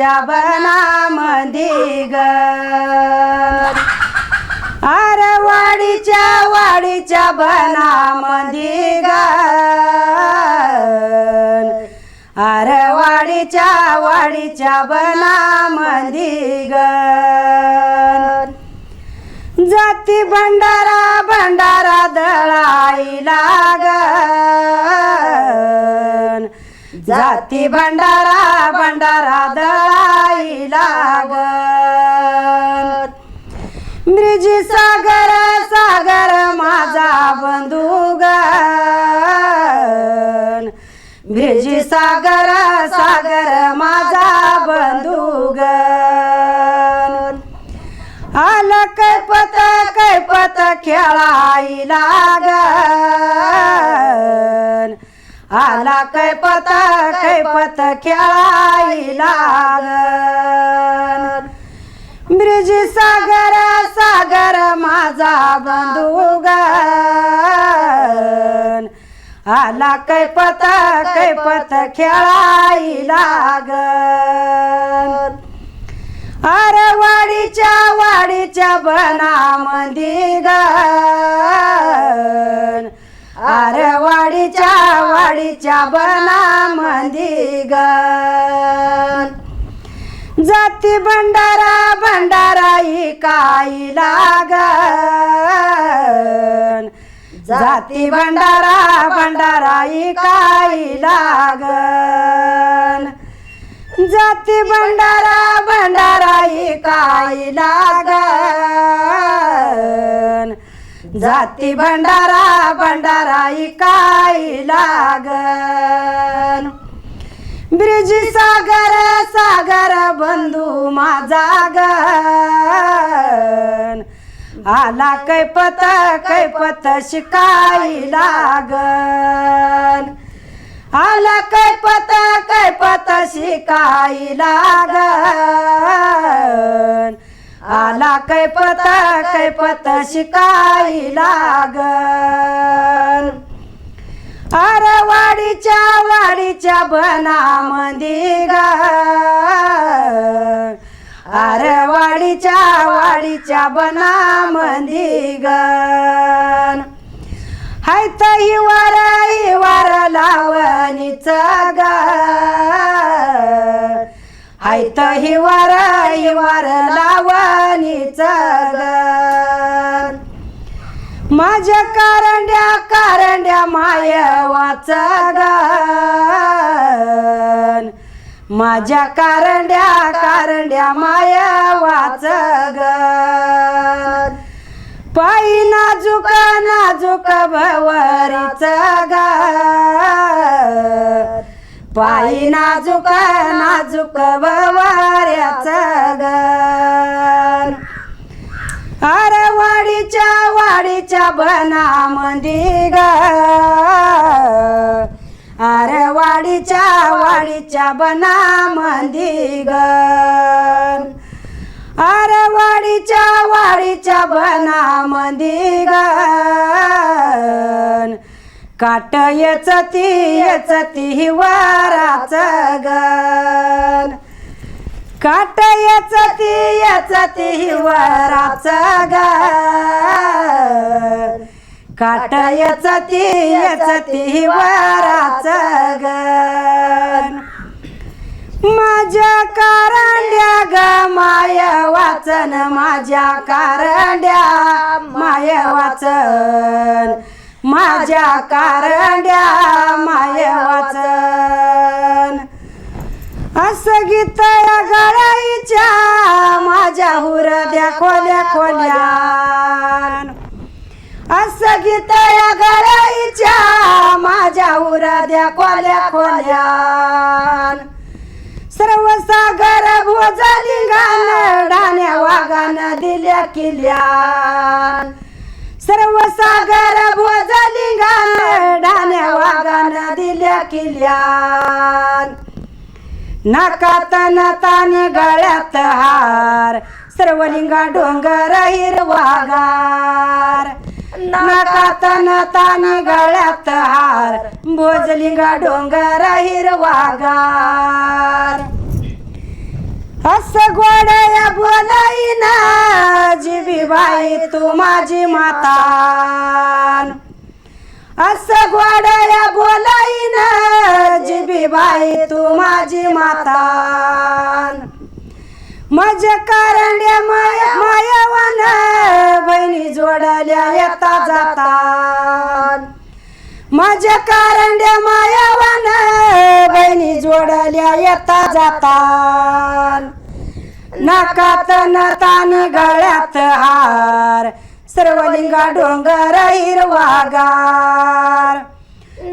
तुझ्या वाडीच्या ग. अरे वाडीच्या वाडीच्या बनामंदी ग. अरे वाडीच्या वाडीच्या ग. जाती भंडारा भंडारा दळाई लाग जाती भंडारा भंडारा दळाई लागन ब्रिजी सागर सागर माझा बंधुगन ब्रिजी सागर सागर माझा बंधुगन आलं कैपत कैपत खेळाई आला कैपत खेळायला ब्रिज सागर सागर माझा बंधुगन आला कैपत कैपत खेळाई लागन अरे वाडीच्या वाडीच्या बनामंदी वाडीच्या वाडीच्या बनामंदी ग जाती भंडारा भंडारा काही लागन जाती भंडारा भंडारा काही लागन जाती भंडारा भंडारा काही लागन जाती भंडारा भंडारा काही लागन? ब्रिज सागर सागर बंधू माझा गन आला कैपत कैपत शिकाई लागन. आला कैपत कैपत शिकाई लागन. आला कैपत कैपत शिकाई लाग अरे वाडीच्या वाडीच्या बनामंदी ग अरे वाडीच्या वाडीच्या बनामंदी ग हाय ही हिवार ही लावणीच ग ऐत हिवार हिवार लावणी वार लावणीच ग माझ्या कारंड्या कारंड्या माय वाचगन माझ्या कारंड्या कारंड्या माय वाचगन पायी नाजुक नाजूक भवरीच गा पायी नाजूक नाजूक भवऱ्याच गन अरे वाडीच्या वाडीच्या बनामंदी ग अरे वाडीच्या वाडीच्या बनामंदी ग अरे वाडीच्या वाडीच्या बनामंदी ग काट येचती येचती हिवाराच गन काट याचती याचती हिवाराच ग काट याचती याचती हिवाराच ग माझ्या कारंड्या ग माय वाचन माझ्या कारंड्या माय वाचन. माझ्या कारंड्या माय वाचन. असं गीत या गळाईच्या माझ्या हुरद्या खोल्या खोल्या असं गीत या गळाईच्या माझ्या हुरद्या खोल्या खोल्या सर्व सागर भोजली गान डाण्या वागान दिल्या किल्या सर्व सागर भोजली गान डाण्या वागान दिल्या किल्या नाकात नताने गळ्यात हार सर्वलिंगा डोंगर हिरवागार नाकात तानी गळ्यात हार भोजलिंगा डोंगर हिरवागार हस गोडया बोलाईना माझी बाई तू माझी माता असं गोडया बोलाईना जीवी बाई तू माझी माता मज कारंड्या माया मायावान बहिणी जोडल्या येता जाता माझ्या कारंड्या मायावान बहिणी जोडल्या येता जाता नाकात नतान गळ्यात हार सर्वलिंगा डोंगर हिरवागार.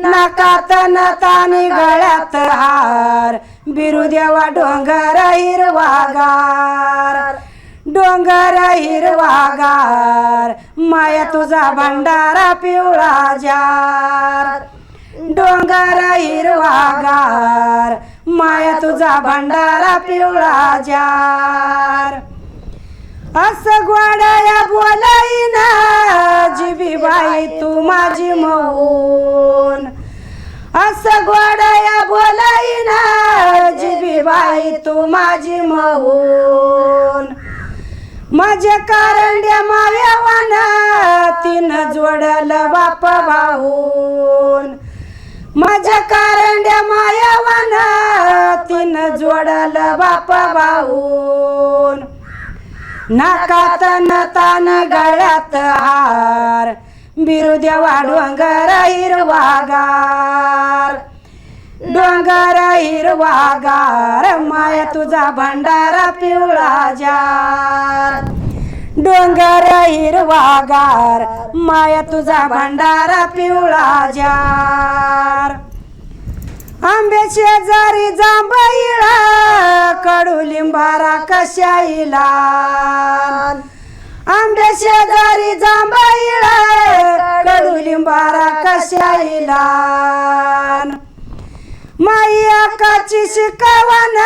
नाकात नतान गळ्यात हार बिरुदेवा डोंगर हिरवागार. डोंगर हिरवागार माया तुझा भंडारा पिवळा जार. डोंगर हिरवागार माया तुझा भंडारा पिवळा जार. अस गोडया बोलाईना जीवी बाई तू माझी मऊन अस गोडया बोलाईना जीबी बाई तू माझी मऊन माझ्या कारंड्या माव्यावान तीन जोडलं बाप भाऊन. माझ्या कारंड्या मायावान तीन जोडल बाप भाऊन नाकात तान गळ्यात हार बिरुदेवा डोंगर हिरवागार. डोंगर हिरवागार माया तुझा भंडारा पिवळा जार. डोंगर हिरवागार माया तुझा भंडारा पिवळा जार. आंबे शेजारी जांभईळा कडुलिंबारा कशाईला. आंबे शेजारी जांभईळा कशा कशाईला. माई आकाची शिकवण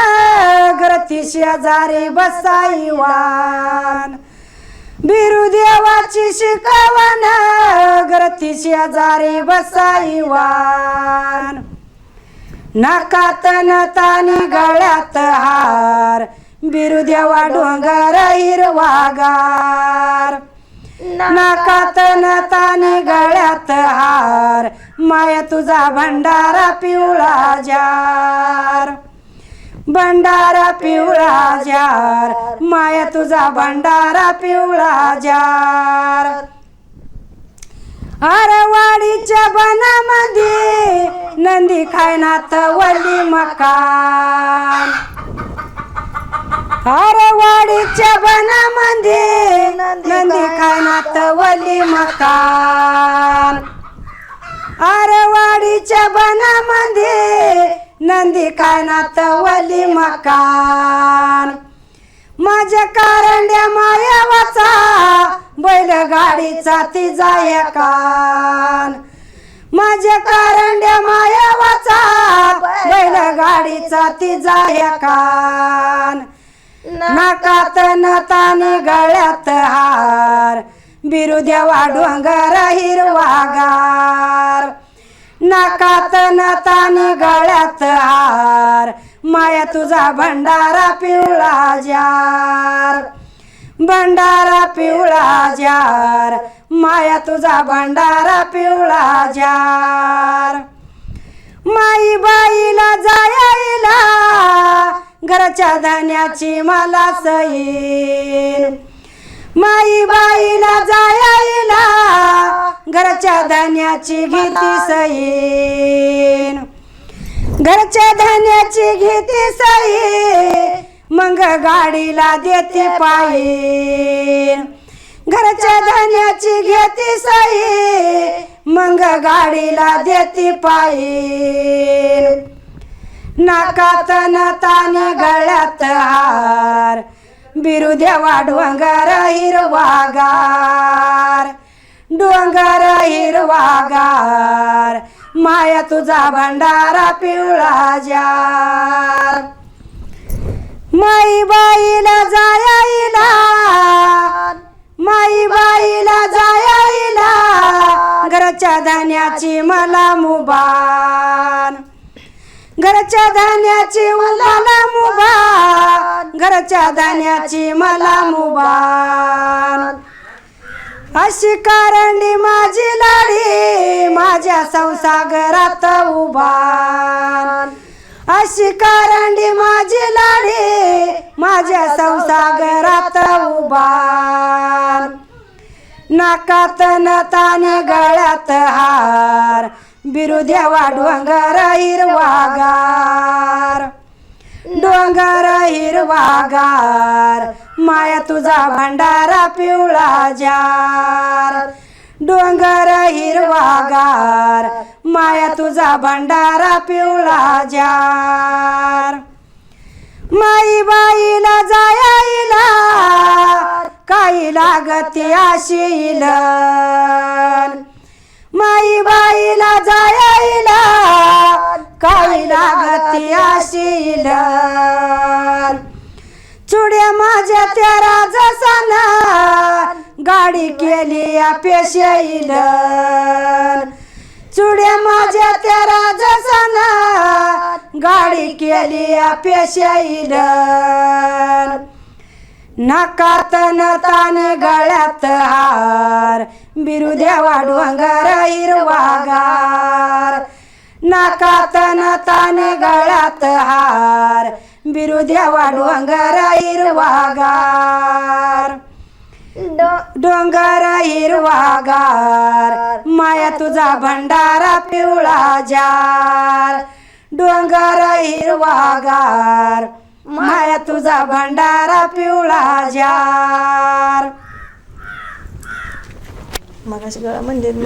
ग्रती शेजारी बसाईवान. बिरुदेवाची शिकवण ग्रती शेजारी बसाईवान नाकात नतानी गळ्यात हार बिरुदेवा डोंगर हिरवागार. नाकात नतानी गळ्यात हार माया तुझा भंडारा पिवळा जार. भंडारा पिवळा जार माया तुझा भंडारा पिवळा जार. आरवाडीच्या बनामध्ये नंदी खायनात वली मकान. आरवाडीच्या बनामध्ये नंदी खायनात वली मकान. आरवाडीच्या बनामध्ये नंदी खायनात वली मकान. माझ्या कारंड्या मायावाचा बैलगाडीचा तिचा कान माझ्या कारंड्या मायावाचा बैलगाडीचा तिचा कान नाकात नताने गळ्यात हार बिरुद्या डोंगर हिरवागार नाकात तान गळ्यात हार. माया तुझा भंडारा पिवळा जार. भंडारा पिवळा जार. माया तुझा भंडारा पिवळा जार. माई बाईला जायला घरच्या धान्याची मला सईन माई बाईला जायला घरच्या धान्याची घेती सईन घरच्या धान्याची घेती साई मग गाडीला देते पायी घरच्या धान्याची घेते सई मग गाडीला देते पायी नाकात तान गळ्यात हार बिरुदेवा डोंगर हिरवागार डोंगर हिरवागार माया तुझा भंडारा पिवळा जार. माई बाईला जायला माई बाईला जायला घरच्या धान्याची मला मुबान घरच्या धान्याची मला मुबान घरच्या धान्याची मला मुबान अशी कारंडी माझी लाडी माझ्या संसागरात उभान अशी कारंडी माझी लाडी माझ्या संसागरात उभान नाकात तान गळ्यात हार बिरुद्या डोंगर हिरवागार डोंगर हिरवागार माया तुझा भंडारा पिवळा जार. डोंगर हिरवागार माया तुझा भंडारा पिवळा जार. माई बाईला जायला काही लागते आशील माई बाईला काही लागती आशील चुड्या माझ्या त्या राजसाना गाडी केली या पेशईल. चुड्या माझ्या त्या राजसाना गाडी केली या पेशईल. नाकात नतान गळ्यात हार बिरुद्या डोंगर हिरवागार. नाकात नतान गळ्यात हार. बिरुद्या डोंगर हिरवागार. डोंगर हिरवागार. माया तुझा भंडारा पिवळा जार. डोंगर हिरवागार. माया तुझा भंडारा पिवळा जार. मग गळा म्हणजे